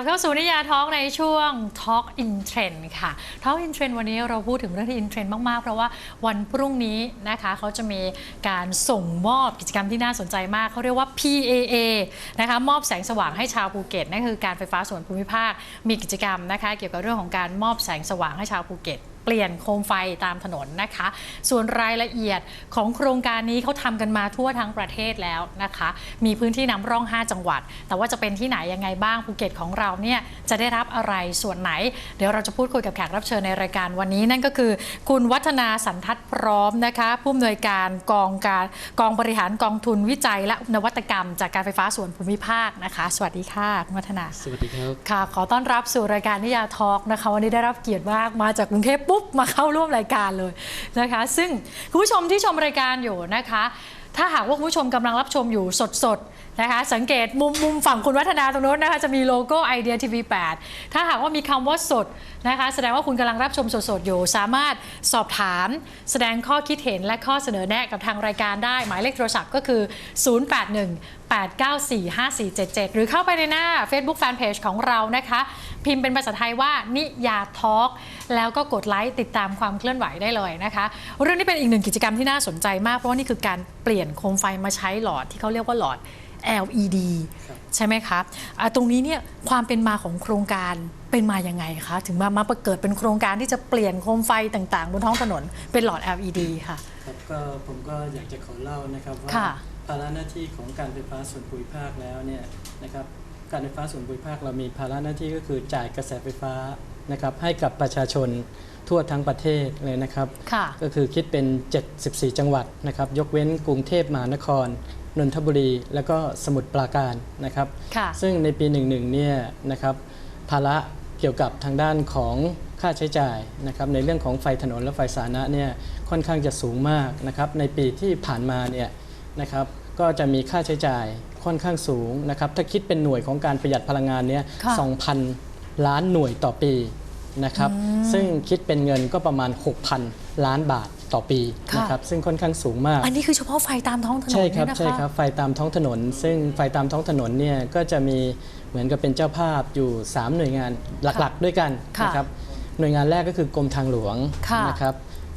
ลับเข้าสู่นิยาทอล์กในช่วง Talk in Trend ค่ะ Talk in Trend วันนี้เราพูดถึงเรื่องที่ in trend มาก ๆ เพราะว่าวันพรุ่งนี้นะคะเขาจะมีการส่งมอบกิจกรรมที่น่าสนใจมาก เขาเรียกว่า PAA นะคะมอบแสงสว่างให้ชาวภูเก็ตนั่นคือการไฟฟ้าส่วนภูมิภาค มีกิจกรรมนะคะเกี่ยวกับเรื่องของการมอบแสงสว่างให้ชาวภูเก็ต เปลี่ยนโคมไฟตามถนนนะคะ ส่วนรายละเอียดของโครงการนี้เขาทำกันมาทั่วทั้งประเทศแล้วนะคะ มีพื้นที่นำร่อง 5 จังหวัด แต่ว่าจะเป็นที่ไหนยังไงบ้างภูเก็ตของเราเนี่ยจะได้รับอะไรส่วนไหน เดี๋ยวเราจะพูดคุยกับแขกรับเชิญในรายการวันนี้ นั่นก็คือคุณวัฒนาสันทัดพร้อมนะคะผู้อำนวยการกองการกองบริหารกองทุนวิจัย และนวัตกรรม จากการไฟฟ้าส่วนภูมิภาคนะคะ สวัสดีค่ะคุณวัฒนาสวัสดีครับค่ะขอต้อนรับสู่รายการนิยาทอล์กนะคะวันนี้ได้รับเกียรติมากมาจากกรุงเทพปุ๊บมาเข้าร่วมรายการเลยนะคะ ซึ่งคุณผู้ชมที่ชมรายการอยู่นะคะ ถ้าหากว่าคุณผู้ชมกำลังรับชมอยู่สดๆนะคะ สังเกตมุมมุมฝั่งคุณวัฒนาตรงโน้นนะคะจะมีโลโก้ไอเดียทีวี8ถ้าหากว่ามีคำว่าสดนะคะ แสดงว่าคุณกำลังรับชมสดๆอยู่ สามารถสอบถาม แสดงข้อคิดเห็นและข้อเสนอแนะกับทางรายการได้ หมายเลขโทรศัพท์ก็คือ 0818945477 หรือเข้าไปในหน้า Facebook Fanpage ของเรานะคะ พิมพ์เป็นภาษาไทยว่านิยาทอล์กแล้วก็กดไลค์ติดตามความเคลื่อนไหวได้เลยนะคะ เรื่องนี้เป็นอีกหนึ่งกิจกรรมที่น่าสนใจมาก เพราะว่านี่คือการเปลี่ยนโคมไฟมาใช้หลอดที่เขาเรียกว่าหลอด LED ครับใช่ไหมคะอะตรงนี้เนี่ยความเป็นมาของโครงการเป็นมายังไงคะ ถึงมามาเกิดเป็นโครงการที่จะเปลี่ยนโคมไฟต่างๆ บนท้องถนนเป็นหลอด LED ค่ะครับก็ผมก็อยากจะขอเล่านะครับว่าค่ะภาระหน้าที่ของการไฟฟ้าส่วนภูมิภาคแล้วเนี่ยนะครับ การไฟฟ้าส่วนภูมิภาคเรามีภาระหน้าที่ก็คือจ่ายกระแสไฟฟ้านะครับให้กับประชาชนทั่วทั้งประเทศเลยนะครับค่ะก็คือคิดเป็น 74 จังหวัดนะครับ ยกเว้นกรุงเทพมหานคร นนทบุรี แล้วก็สมุทรปราการนะครับค่ะซึ่งในปี 11 เนี่ยนะครับภาระเกี่ยวกับทางด้านของค่าใช้จ่ายนะครับในเรื่องของไฟถนนและไฟสาธารณะเนี่ยค่อนข้างจะสูงมากนะครับในปีที่ผ่านมาเนี่ยนะครับก็จะมีค่าใช้จ่าย ค่อนข้างสูงนะครับถ้าคิดเป็นหน่วยของการประหยัดพลังงานเนี่ยค่ะ 2,000 ล้านหน่วยต่อปีนะครับซึ่งคิดเป็นเงินก็ประมาณ 6,000 ล้านบาทต่อปีค่ะนะครับซึ่งค่อนข้างสูงมาก อันนี้คือเฉพาะไฟตามท้องถนนใช่ครับเนี่ยนะคะใช่ครับไฟตามท้องถนน ซึ่งไฟตามท้องถนนเนี่ยก็จะมีเหมือนกับเป็นเจ้าภาพอยู่ 3 หน่วยงานหลักๆ ด้วยกันค่ะนะครับหน่วยงานแรกก็คือกรมทางหลวงค่ะ นะครับ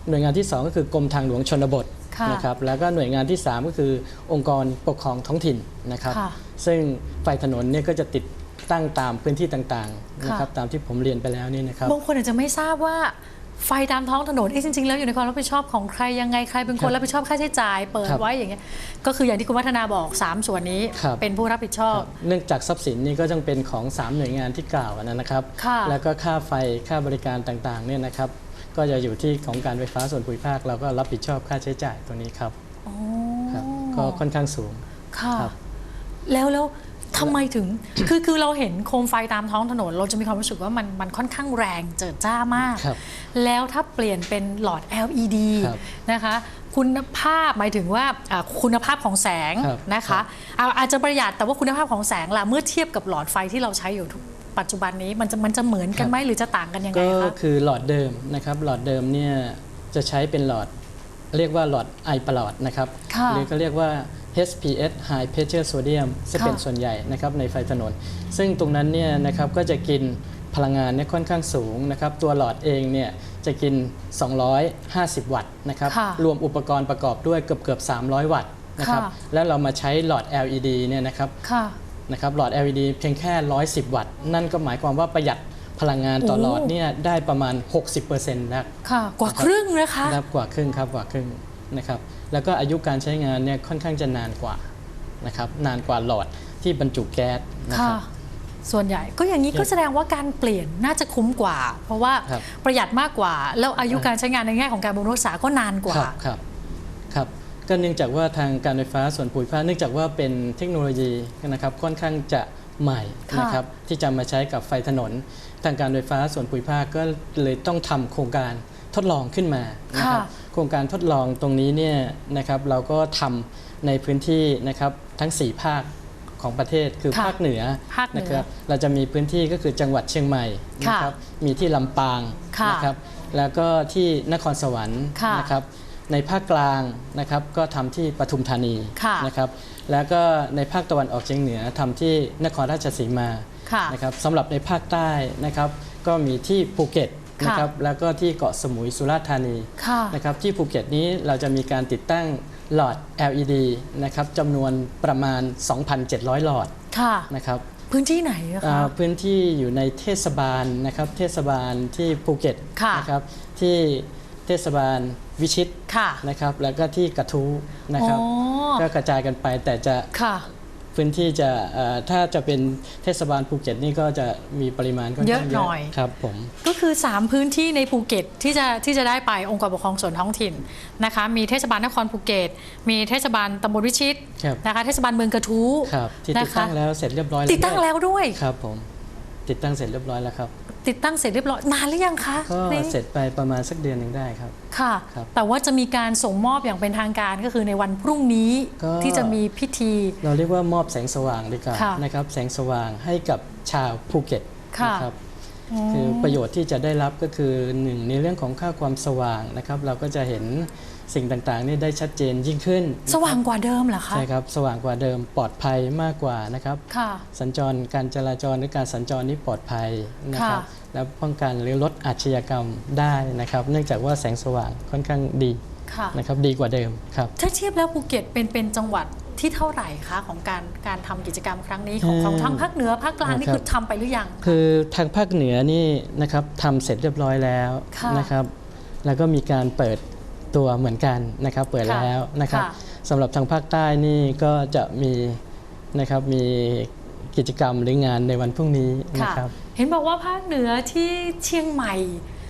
หน่วยงานที่ 2 ก็คือกรมทางหลวงชนบทค่ะ นะครับแล้วก็หน่วยงานที่ 3 ก็คือองค์กรปกครองท้องถิ่นนะครับค่ะซึ่งไฟถนนเนี่ยก็จะติดตั้งตามพื้นที่ต่างๆนะครับค่ะตามที่ผมเรียนไปแล้วนี่นะครับบางคนอาจจะไม่ทราบว่าไฟตามท้องถนนเอ๊ะจริงๆ แล้วอยู่ในความรับผิดชอบของใครยังไงใครเป็นคนครับรับผิดชอบค่าใช้จ่ายเปิดครับไว้อย่างเงี้ยก็คืออย่างที่คุณวัฒนาบอก 3 ส่วนนี้ครับเป็นผู้รับผิดชอบ เนื่องจากทรัพย์สินนี่ก็ต้องเป็นของ 3 หน่วยงานที่กล่าวนะครับค่ะแล้วก็ค่าไฟค่าบริการต่างๆเนี่ยนะครับ ก็จะอยู่ที่ของการไฟฟ้าส่วนภูมิภาคเราก็รับผิดชอบค่าใช้จ่ายตัวนี้ครับอ๋อครับก็ค่อนข้างสูง ค่ะครับ แล้วแล้วทำไมถึง คือคือเราเห็นโคมไฟตามท้องถนน เราจะมีความรู้สึกว่ามันมันค่อนข้างแรงเจิดจ้ามาก ครับแล้วถ้าเปลี่ยนเป็นหลอด LED ครับนะคะ คุณภาพหมายถึงว่าอ่าคุณภาพของแสงครับ นะคะเอาอาจจะประหยัดแต่ว่าคุณภาพของแสงล่ะเมื่อเทียบกับหลอดไฟที่เราใช้อยู่ทุก ปัจจุบันนี้มันจะมันจะเหมือนกันไหมหรือจะต่างกันยังไงก็คะคือหลอดเดิมนะครับ หลอดเดิมเนี่ยจะใช้เป็นหลอดเรียกว่าหลอดไอประหลอดนะครับค่ะหรือก็เรียกว่า HPS High Pressure Sodium ซึ่งเป็นค่ะส่วนใหญ่นะครับในไฟถนน ซึ่งตรงนั้นเนี่ยนะครับก็จะกินพลังงานเนี่ยค่อนข้างสูงนะครับ ตัวหลอดเองเนี่ยจะกิน 250 วัตต์นะครับค่ะรวมอุปกรณ์ประกอบด้วยเกือบเกือบๆ300 วัตต์นะครับค่ะแล้วเรามาใช้หลอด LED เนี่ยนะครับค่ะ นะครับหลอด LED เพียงแค่ 110 วัตต์ นั่นก็หมายความว่าประหยัดพลังงานต่อโอ้หลอดเนี่ยได้ประมาณ 60%นะค่ะ กว่าครึ่งนะคะครับกว่าครึ่งครับกว่าครึ่งนะครับแล้วก็อายุการใช้งานเนี่ยค่อนข้างจะนานกว่านะครับนานกว่าหลอดที่บรรจุแก๊สนะคค่ะรับส่วนใหญ่ก็อย่างนี้ก็แสดงว่าการเปลี่ยนน่าจะคุ้มกว่า เพราะว่าครับประหยัดมากกว่า แล้วอายุการใช้งานในแง่ของการบำรุงรักษาก็นานกว่าครับครับครับ ก็เนื่องจากว่าทางการไฟฟ้าส่วนภูมิภาคเนื่องจากว่าเป็นเทคโนโลยีนะครับค่อนข้างจะใหม่ค่ะนะครับที่จะมาใช้กับไฟถนน ทางการไฟฟ้าส่วนภูมิภาคก็เลยต้องทำโครงการทดลองขึ้นมานะครับค่ะโครงการทดลองตรงนี้เนี่ยนะครับเราก็ทำในพื้นที่นะครับทั้ง 4 ภาคของประเทศคือค่ะภาคเหนือภาคเหนือนะครับเราจะมีพื้นที่ก็คือจังหวัดเชียงใหม่นะครับมีที่ลำปางค่ะนะครับแล้วก็ที่นครสวรรค์ค่ะนะครับ ในภาคกลางนะครับก็ทำที่ปทุมธานีค่ะนะครับแล้วก็ในภาคตะวันออกเฉียงเหนือทำที่นครราชสีมาค่ะนะครับสำหรับในภาคใต้นะครับก็มีที่ภูเก็ตค่ะนะครับแล้วก็ที่เกาะสมุยสุราษฎร์ธานีค่ะนะครับที่ภูเก็ตนี้เราจะมีการติดตั้งหลอด LED นะครับจำนวนประมาณ 2,700 หลอดค่ะนะครับพื้นที่ไหนอะอ่าคะพื้นที่อยู่ในเทศบาลนะครับเทศบาลที่ภูเก็ตค่ะนะครับที่เทศบาล วิชิตค่ะนะครับ แล้วก็ที่กระทู้นะครับ อ๋อ ก็กระจายกันไปแต่จะค่ะ พื้นที่จะเอ่อถ้าจะเป็นเทศบาลภูเก็ตนี่ก็จะมีปริมาณค่อนข้างเยอะหน่อย ครับผม ก็คือ 3 พื้นที่ในภูเก็ตที่จะที่จะได้ไปองค์กรปกครองส่วนท้องถิ่นนะคะมีเทศบาลนครภูเก็ต มีเทศบาลตำบลวิชิตครับ นะคะเทศบาลเมืองกระทู้ครับที่ติดนะคะตั้งแล้วเสร็จเรียบร้อยติดตั้งแล้วด้วย ครับผม ติดตั้งเสร็จเรียบร้อยแล้วครับ ติดตั้งเสร็จเรียบร้อยนานหรือยังคะก็นี่เสร็จไปประมาณสักเดือนหนึ่งได้ครับ ค่ะ ครับแต่ว่าจะมีการส่งมอบอย่างเป็นทางการก็คือในวันพรุ่งนี้ก็ ที่จะมีพิธี เราเรียกว่ามอบแสงสว่างดีกว่าค่ะนะครับแสงสว่างให้กับชาวภูเก็ตค่ะ นะครับคือประโยชน์ที่จะได้รับก็คือหนึ่งในเรื่องของค่าความสว่างนะครับ เราก็จะเห็น สิ่งต่างๆนี่ได้ชัดเจนยิ่งขึ้น สว่างกว่าเดิมเหรอคะ ใช่ครับ สว่างกว่าเดิมปลอดภัยมากกว่านะครับ ค่ะ สัญจรการจราจรหรือการสัญจรนี่ปลอดภัยนะครับค่ะแล้วป้องกันหรือลดอาชญากรรมได้นะครับ เนื่องจากว่าแสงสว่างค่อนข้างดีค่ะนะครับดีกว่าเดิมครับ ถ้าเทียบแล้วภูเก็ตเป็นเป็นจังหวัดที่เท่าไหร่คะของการการทำกิจกรรมครั้งนี้ของอืมของทั้งภาคเหนือภาคกลางนี่ครับคือทำไปหรือยัง คือทางภาคเหนือนี่นะครับทำเสร็จเรียบร้อยแล้วค่ะนะครับ แล้วก็มีการเปิด ตัวเหมือนกันนะครับเปิดค่ะแล้วนะครับค่ะสำหรับทางภาคใต้นี่ก็จะมีนะครับมีกิจกรรมหรืองานในวันพรุ่งนี้นะค่ะครับเห็นบอกว่าภาคเหนือที่เชียงใหม่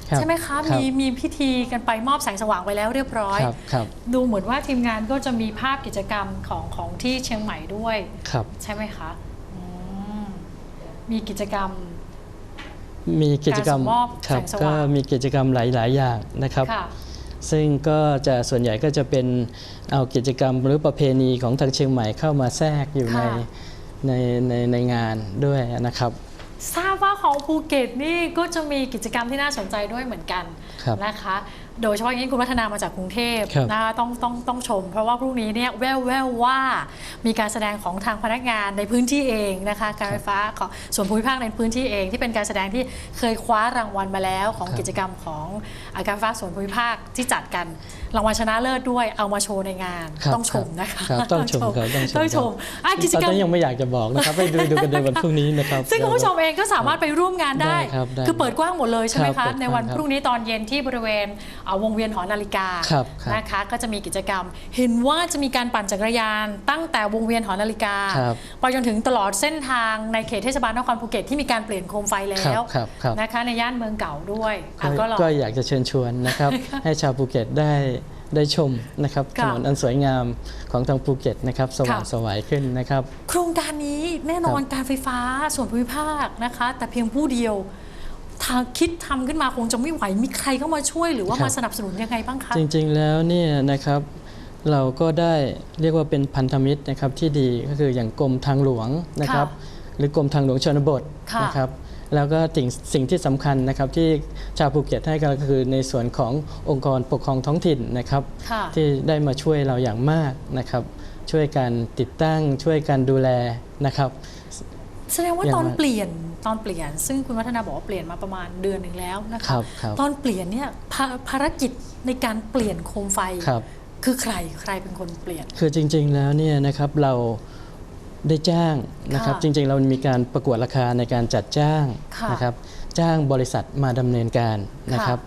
ครับใช่ไหมคะครับมีมีพิธีกันไปมอบแสงสว่างไปแล้วเรียบร้อยครับครับดูเหมือนว่าทีมงานก็จะมีภาพกิจกรรมของของที่เชียงใหม่ด้วยครับใช่ไหมคะอืมมีกิจกรรม มีกิจกรรมการส่งมอบครับแสงสว่างก็มีกิจกรรมหลาย ๆ อย่างนะครับค่ะ ซึ่งก็จะส่วนใหญ่ก็จะเป็นเอากิจกรรมหรือประเพณีของทางเชียงใหม่เข้ามาแทรกอยู่ในค่ะในในในงานด้วยนะครับทราบ ว่าของภูเก็ตนี่ก็จะมีกิจกรรมที่น่าสนใจด้วยเหมือนกันครับนะคะ โดยเฉพาะอย่างยิ่งคุณวัฒนามาจากกรุงเทพครับนะคะต้องต้องต้องชม เพราะว่าพรุ่งนี้เนี่ยแววแววว่ามีการแสดงของทางพนักงานในพื้นที่เองนะคะ การไฟฟ้าของส่วนภูมิภาคในพื้นที่เอง ที่เป็นการแสดงที่เคยคว้ารางวัลมาแล้วของครับกิจกรรมของอาการไฟฟ้าส่วนภูมิภาคที่จัดกันรางวัลชนะเลิศด้วยเอามาโชว์ในงานครับต้องชมนะคะครับต้องชมครับต้องชมต้องชมอะกิจตอนกรรมนี้ยังไม่อยากจะบอกนะครับไปดูดูกันในวันพรุ่งนี้นะครับซึ่งคุณผู้ชมเองก็สามารถไปร่วมงานได้ ได้ครับได้คือเปิดกว้างหมดเลยใช่ไหมครัคะบในวันเปิดกว้างครับพรุ่งนี้ตอนเย็นที่บริเวณเอ่อวงเวียนหอนาฬิกาครับครับนะคะก็จะมีกิจกรรม เห็นว่าจะมีการปั่นจักรยาน ตั้งแต่วงเวียนหอนาฬิกาครับไปจนถึงตลอดเส้นทางในเขตเทศบาลนครภูเก็ตที่มีการเปลี่ยนโคมไฟแล้ครัวบครับครับ นะคะในย่านเมืองเก่าด้วยอะก็ก็ลอง ก็อยากจะเชิญชวนนะครับ ให้ชาวภูเก็ตได้ ได้ชมนะครับถค่ะ นนอันสวยงามของทางภูเก็ตนะครับสว่างค่ะสวยขึ้นนะครับ โครงการนี้แน่นอนการไฟฟ้าส่วนภูมิภาคนะคะ แต่เพียงผู้เดียวทางคิดทำขึ้นมาคงจะไม่ไหวมีใครเข้ามาช่วยหรือว่าครับ มาสนับสนุนยังไงบ้างคะ จริงๆแล้วเนี่ยนะครับเราก็ได้เรียกว่าเป็นพันธมิตรนะครับที่ดีก็คืออย่างกรมทางหลวงนะครับหรือกรมทางหลวงชนบทค่ะนะครับ แล้วก็สิ่งสิ่งที่สำคัญนะครับที่ชาวภูเก็ตให้กันก็คือในส่วนขององค์กรปกครองท้องถิ่นนะครับค่ะที่ได้มาช่วยเราอย่างมากนะครับช่วยกันติดตั้งช่วยกันดูแลนะครับ แสดงว่าอย่างตอนไรเปลี่ยนตอนเปลี่ยน ซึ่งคุณวัฒนาบอกว่าเปลี่ยนมาประมาณเดือนหนึ่งแล้วนะคคะรับครับตอนเปลี่ยนเนี่ยภาภารกิจในการเปลี่ยนโคมไฟครับคือใครใครเป็นคนเปลี่ยน คือจริง ๆ แล้วเนี่ยนะครับเรา ได้จ้างนะครับค่ะจริงๆ เรามีการประกวดราคาในการจัดจ้างค่ะนะครับจ้างบริษัทมาดำเนินการนะครับ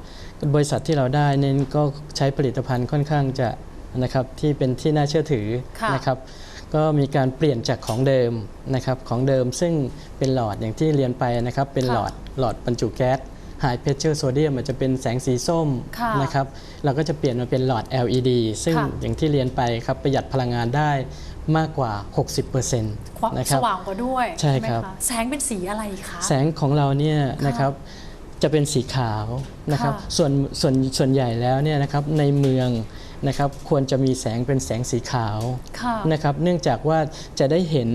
บริษัทที่เราได้เน้นก็ใช้ผลิตภัณฑ์ค่อนข้างจะนะครับที่เป็นที่น่าเชื่อถือค่ะนะครับก็มีการเปลี่ยนจากของเดิมนะครับของเดิมซึ่งเป็นหลอดอย่างที่เรียนไปนะครับเป็นค่ะหลอดหลอดบรรจุแก๊ส High Pressure Sodium มันจะเป็นแสงสีส้มค่ะนะครับเราก็จะเปลี่ยนมาเป็นหลอด LED ซึ่งค่ะอย่างที่เรียนไปครับประหยัดพลังงานได้ มากกว่า 60%ความนะคสรับว่างกว่าด้วยใช่ไหมครับะแสงเป็นสีอะไรคะ แสงของเราเนี่ยนะครับจะเป็นสีขาวนะครับค่ะส่วนส่วนส่วนใหญ่แล้วเนี่ยนะครับในเมือง นะครับควรจะมีแสงเป็นแสงสีขาวค่ะนะครับเนื่องจากว่าจะได้เห็น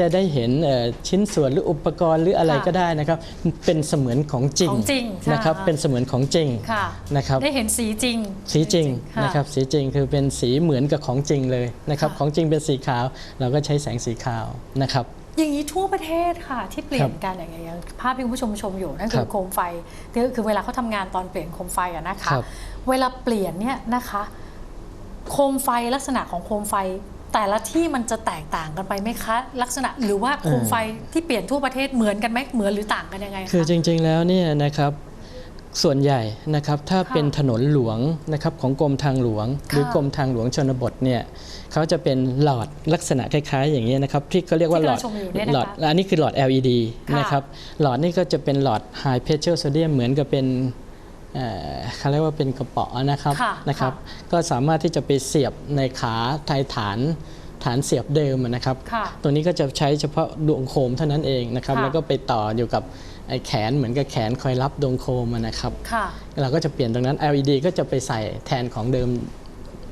จะได้เห็นเอ่อชิ้นส่วนหรืออุปกรณ์หรืออะไรค่ะก็ได้นะครับ เป็นเสมือนของจริงของจริงใช่นะครับค่ะเป็นเสมือนของจริงค่ะนะครับได้เห็นสีจริง สีจริงค่ะนะครับสีจริงคือเป็นสีเหมือนกับของจริงเลยนะครับค่ะของจริงเป็นสีขาว เราก็ใช้แสงสีขาวนะครับอย่างนี้ทั่วประเทศค่ะที่เปลี่ยครันบกันอย่างอย่างภาพที่คุณผู้ชมชมอยู่นั่นคคืรัอบโคมไฟคือคือเวลาเขาทำงานตอนเปลี่ยนโคมไฟอะนะคะครับเวลาเปลี่ยนเนี่ยนะคะ โคมไฟลักษณะของโคมไฟ แต่ละที่มันจะแตกต่างกันไปไหมคะ ลักษณะหรือว่าโคมไฟที่เปลี่ยนทั่วประเทศเหมือนกันไหมเหมือนหรือต่างกันยังไงคะคือจริง ๆแล้วเนี่ยนะครับส่วนใหญ่นะครับถ้าค่ะเป็นถนนหลวงนะครับของกรมทางหลวง หรือค่ะกรมทางหลวงชนบทเนี่ยเขาจะเป็นหลอดลักษณะคล้ายๆ อย่างนี้ยนะครับที่เขาเรียกว่าหลอดที่กำลังชมอยู่เนี่ยนะคะหลอดอันนี้คือหลอด LED ค่ะนะครับหลอดนี่ก็จะเป็นหลอด High Pressure Sodium เหมือนกับเป็น เอ่อเขาเรียกว่าเป็นกระเป๋อนะครับค่ะนะครับค่ะก็สามารถที่จะไปเสียบในขาไทยฐานฐานเสียบเดิมนะครับค่ะตัวนี้ก็จะใช้เฉพาะดวงโคมเท่านั้นเองนะครับค่ะแล้วก็ไปต่ออยู่กับไอ้แขนเหมือนกับแขนคอยรับดวงโคมอะนะครับค่ะเราก็จะเปลี่ยนตรงนั้น LED ก็จะไปใส่แทนของเดิม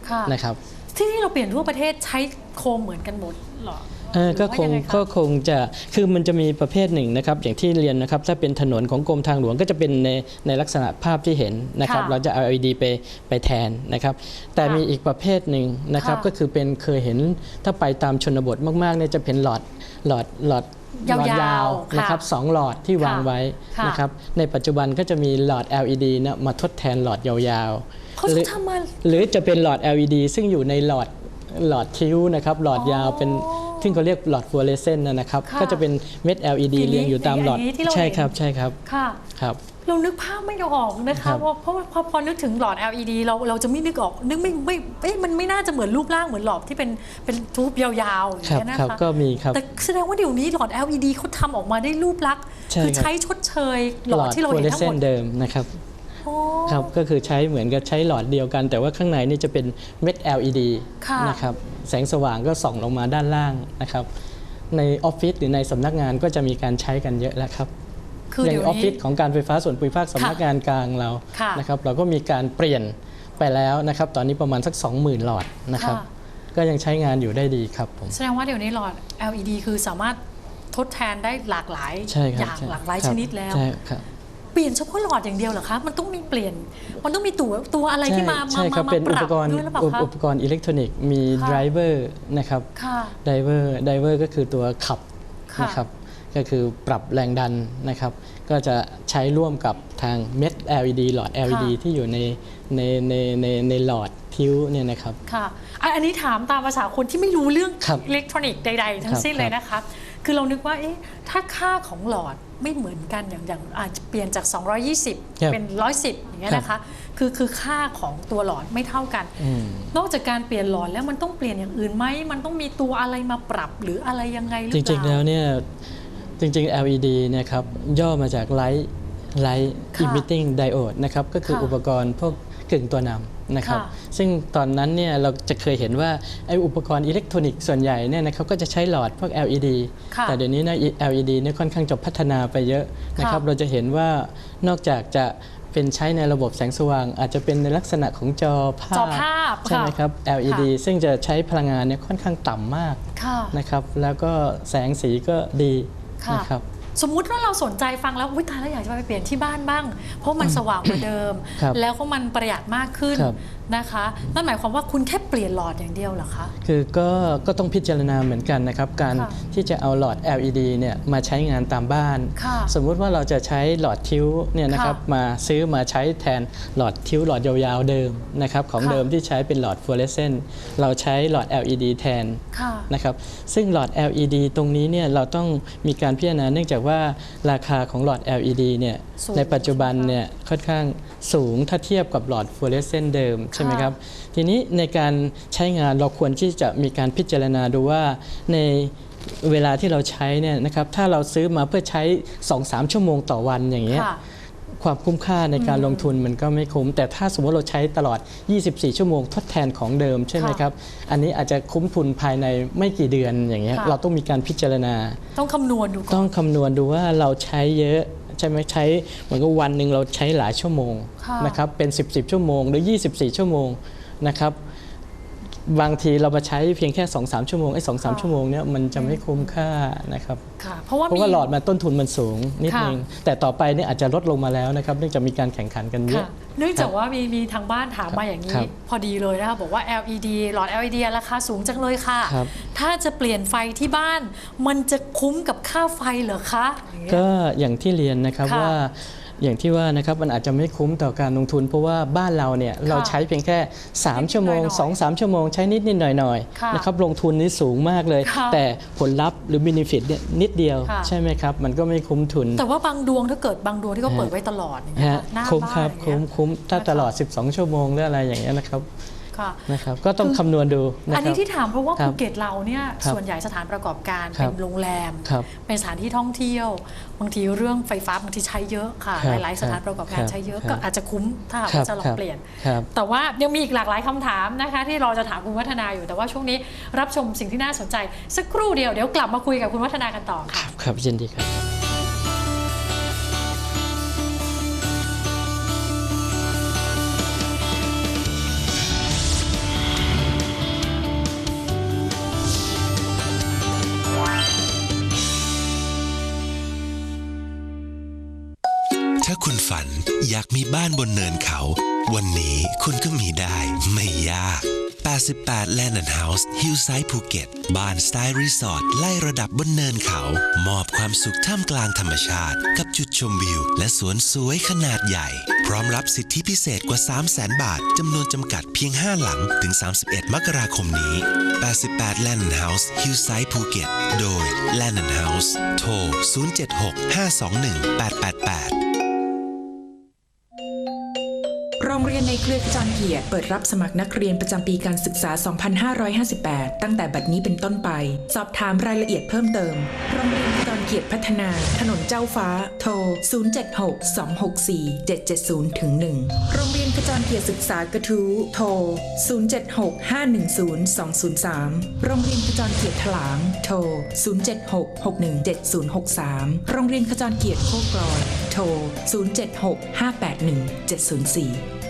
ค่ะนะครับ ที่นี่เราเปลี่ยนทั่วประเทศใช้โคมเหมือนกันหมดเหรอ เออก็หรือคว่างยังไะก็คงจะคือมันจะมีประเภทหนึ่งนะครับ อย่างที่เรียนนะครับ ถ้าเป็นถนนของกรมทางหลวงก็จะเป็นในในลักษณะภาพที่เห็นนะครับค่ะเราจะเอา LED ไปไปแทนนะครับ แต่ค่ะมีอีกประเภทหนึ่งนะครับค่ะก็คือเป็นเคยเห็นถ้าไปตามชนบทมากๆเนี่ยจะเป็นหลอดหลอดหลอดหลอดยาวๆยาวค่ะนะครับสองหลอดที่วางไว้ค่ะนะครับ ในปัจจุบันก็จะมีหลอด LED นะมาทดแทนหลอดยาวๆเขาหรือทำมาหรือจะเป็นหลอด LED ซึ่งอยู่ในหลอดหลอดคิ้วนะครับ หลอดยาวเป็น ซึ่งเขาเรียกหลอดฟลูออเรสเซนต์นะครับ ค่ะก็จะเป็นเม็ด LED อย่างนี้เรียงอยู่ตามหลอด อย่างนี้ที่เราใช่เห็นครับ ใช่ครับ ค่ะ ครับ เรานึกภาพไม่ออกนะครัคะบ ว่าเพราะว่าพอพอนึกถึงหลอด LED เราเราจะไม่นึกออก นึกไม่ไม่เอ๊ะมันไม่น่าจะเหมือนรูปร่างเหมือนหลอดที่เป็นเป็นทูบยาวๆอย่างครับ เงี้ยนะครับคะก็มีครับ แต่แสดงว่าเดี๋ยวนี้หลอด LED เขาทำออกมาได้รูปลักษณ์ใช่คือครับใช้ชดเชยหลอดที่เราฟลูออเห็เรนสทั้งเซหมนดต์เดิมนะครับ โอ้ ครับ ก็คือใช้เหมือนกับใช้หลอดเดียวกัน แต่ว่าข้างในนี่จะเป็นเม็ด LED ค่ะ นะครับ แสงสว่างก็ส่องลงมาด้านล่างนะครับ ในออฟฟิศหรือในสำนักงานก็จะมีการใช้กันเยอะแล้วครับคืออย่างเดี๋ยวออฟฟินี้ศของการไฟฟ้าส่วนภูมิภาคสำนักงานกลางเราค่ะนะครับ เราก็มีการเปลี่ยนไปแล้วนะครับ ตอนนี้ประมาณสัก 20,000 หลอดนะครับค่ะก็ยังใช้งานอยู่ได้ดีครับผมแสดงว่าเดี๋ยวนี้หลอด LED คือสามารถทดแทนได้หลากหลายใช่คอรับย่างใช่หลากหลายครับชนิดแล้วใช่ครับ เปลี่ยนเฉพาะหลอดอย่างเดียวเหรอคะ มันต้องมีเปลี่ยน มันต้องมีตัวตัวอะไรที่มาใช่มาครับมาเป็นปอุรัปบกรณ์ด้วยหรือเปล่าอุปคะ อุปกรณ์อิเล็กทรอนิกส์มีค่ะไดรเวอร์นะครับค่ะไดเวอร์ไดเวอร์ก็คือตัวขับค่ะ นะครับก็คือปรับแรงดันนะครับ ก็จะใช้ร่วมกับทางเม็ด LED หลอด LED ที่อยู่ในในในในในหลอดทิวเนี่ยนะครับ ค่ะอะ อันนี้ถามตามภาษาคนที่ไม่รู้เรื่องครับอิเล็กทรอนิกส์ใด ๆ ทั้ครังบสิ้นเลยครับนะคะ คือเรานึกว่าเอ๊ะถ้าค่าของหลอดไม่เหมือนกันอย่างอย่างอาจจะเปลี่ยนจาก 220 เป็น 110 อย่างเงี้ยนะคะคือคือค่าของตัวหลอดไม่เท่ากันอืมนอกจากการเปลี่ยนหลอดแล้วมันต้องเปลี่ยนอย่างอื่นไหมมันต้องมีตัวอะไรมาปรับหรืออะไรยังไงหรือจเปล่าริงๆแล้วเนี่ยจริง ๆ LED เนะครับย่อมาจาก Light Light ค่ะ Emitting Diode นะครับก็คือค่ะอุปกรณ์พวกกึ่งตัวนำ นะครับค่ะซึ่งตอนนั้นเนี่ยเราจะเคยเห็นว่าไอ้อุปกรณ์อิเล็กทรอนิกส์ส่วนใหญ่เนี่ยนะครับก็จะใช้หลอดพวก LED ค่ะแต่เดี๋ยวนี้นะ LED เนี่ยค่อนข้างจะพัฒนาไปเยอะนะครับค่ะเราจะเห็นว่านอกจากจะเป็นใช้ในระบบแสงสว่าง อาจจะเป็นในลักษณะของจอภาพจอภาพใช่ไหมค่ะครับ LED ซึ่งจะใช้พลังงานเนี่ยค่อนข้างต่ำมากค่ะนะครับแล้วก็แสงสีก็ดีค่ะนะครับ สมมุติว่าเราสนใจฟังแล้ววิตายแล้วอยากจะไปเปลี่ยนที่บ้านบ้าง เพราะมันสว่างกว่าเดิม ครับแล้วก็มันประหยัดมากขึ้น ครับนะคะนั่นหมายความว่าคุณแค่เปลี่ยนหลอดอย่างเดียวเหรอคะ คือก็ก็ต้องพิจารณาเหมือนกันนะครับ การค่ะที่จะเอาหลอด LED เนี่ยมาใช้งานตามบ้าน ค่ะสมมุติว่าเราจะใช้หลอดทิวเนี่ยนะครับค่ะมาซื้อมาใช้แทนหลอดทิวหลอดยาวๆเดิมนะครับของค่ะ เดิมที่ใช้เป็นหลอดฟลูออเรสเซนต์เราใช้หลอด LED แทน ค่ะ นะครับซึ่งหลอด LED ตรงนี้เนี่ยเราต้องมีการพิจารณาเนื่องจากว่าราคาของหลอด LED เนี่ยสูงในปัจจุบันเนี่ยค่อนข้างสูงถ้าเทียบกับหลอดฟลูออเรสเซนต์เดิมใช่ไหมครับ ทีนี้ในการใช้งานเราควรที่จะมีการพิจารณาดูว่าในเวลาที่เราใช้เนี่ยนะครับถ้าเราซื้อมาเพื่อใช้ 2-3 ชั่วโมงต่อวันอย่างเงี้ยค่ะความคุ้มค่าในการลงทุนมันก็ไม่คุ้ม แต่ถ้าสมมติเราใช้ตลอด 24 ชั่วโมงทดแทนของเดิมใช่ไหมค่ะครับ อันนี้อาจจะคุ้มทุนภายในไม่กี่เดือนอย่างเงี้ยค่ะเราต้องมีการพิจารณา ต้องคำนวณดูก่ต้ออนงคำนวณดูว่าเราใช้เยอะ ใช่ไหมใช้เหมือนกับวันหนึ่งเราใช้หลายชั่วโมงค่ะนะครับเป็น 10 10 ชั่วโมง หรือ 24 ชั่วโมงนะครับ บางทีเรามาใช้เพียงแค่2-3ชั่วโมงไอ้สองสามค่ะชั่วโมงเนี่ยมันจะไม่คุ้มค่านะครับค่ะเพราะว่าเพราะว่าหลอดมาต้นทุนมันสูงนิดค่ะนึงแต่ต่อไปเนี่ยอาจจะลดลงมาแล้วนะครับเนื่องจากมีการแข่งขันกันเยค่ะอะเนื่องจากว่ามีมีทางบ้านถามมาอย่างครันี้บพอดีเลยนะคะบอกว่า LED หลอด LED ราคาสูงจังเลยค่ะครับถ้าจะเปลี่ยนไฟที่บ้าน มันจะคุ้มกับค่าไฟเหรอคะอย่างเงี้ยก็อย่างที่เรียนนะครับค่ะว่า อย่างที่ว่านะครับมันอาจจะไม่คุ้มต่อการลงทุน เพราะว่าบ้านเราเนี่ยเราใช้เพียงแค่ 3 ชั่วโมงนิดๆหน่อยๆ2-3 ชั่วโมงใช้นิดนิดๆหน่อยหน่อยค่ะๆนะครับลงทุนนี่สูงมากเลยค่ะแต่ผลลัพธ์หรือ b e n e f i t เนี่ยนิดเดียวค่ะใช่ไหมครับมันก็ไม่คุ้มทุน แต่ว่าบางดวงถ้าเกิดบางดวงที่เขาเปิดไว้ตลอดอย่างเงี้ยฮะหน้าคุ้มบ้านครับอย่างคุ้มเงี้ยคุ้มถ้านะคะตลอด 12 ชั่วโมงหรืออะไรอย่างเงี้ยนะครับ ค่ะ นะครับก็ต้องคำนวณดูนะอันครันี้บ ที่ถามเพราะว่าครับภูเก็ตเราเนี่ยครับส่วนใหญ่สถานประกอบการครัเป็บ นโรงแรม ครับ เป็นสถานที่ท่องเที่ยว บางทีเรื่องไฟฟ้าบางทีใช้เยอะค่ะครับหลายๆ สถานประกอบการครับใช้เยอะครับ ก็อาจจะคุ้มถ้าหากครับว่าจะลอคงรับเปลี่ยน ครับ แต่ว่ายังมีอีกหลากหลายคำถามนะคะ ที่เราจะถามคุณวัฒนาอยู่แต่ว่าช่วงนี้รับชมสิ่งที่น่าสนใจ สักครู่เดียวเดี๋ยวกลับมาคุยกับคุณวัฒนากันต่อค่ะ ครับยินดีครับ ถ้าคุณฝันอยากมีบ้านบนเนินเขา วันนี้คุณก็มีได้ไม่ยาก 88 Land and House Hillside ภูเก็ต บ้านสไตล์รีสอร์ทไล่ระดับบนเนินเขา มอบความสุขท่ามกลางธรรมชาติ กับจุดชมวิว และสวนสวยขนาดใหญ่ พร้อมรับสิทธิพิเศษกว่า 300,000บาท จำนวนจำกัดเพียง 5 หลัง ถึง 31 มกราคมนี้ 88 Land and House Hillside ภูเก็ต โดย Land and House โทร 076 521 888 รงเรียนในเครือขจรเกียรติเปิดรับสมัครนักเรียนประจำปีการศึกษา 2558 ตั้งแต่บัดนี้เป็นต้นไป สอบถามรายละเอียดเพิ่มเติม โรงเรียนขจรเกียรติพัฒนา ถนนเจ้าฟ้า โทร 076-264-770ถึง1โรงเรียนขจรเกียรติศึกษากระทู้โทร 076-510-203 โรงเรียนขจรเกียรติถลาง โทร 076-617063 โรงเรียนขจรเกียรติโคกรอยโทร 076-581-704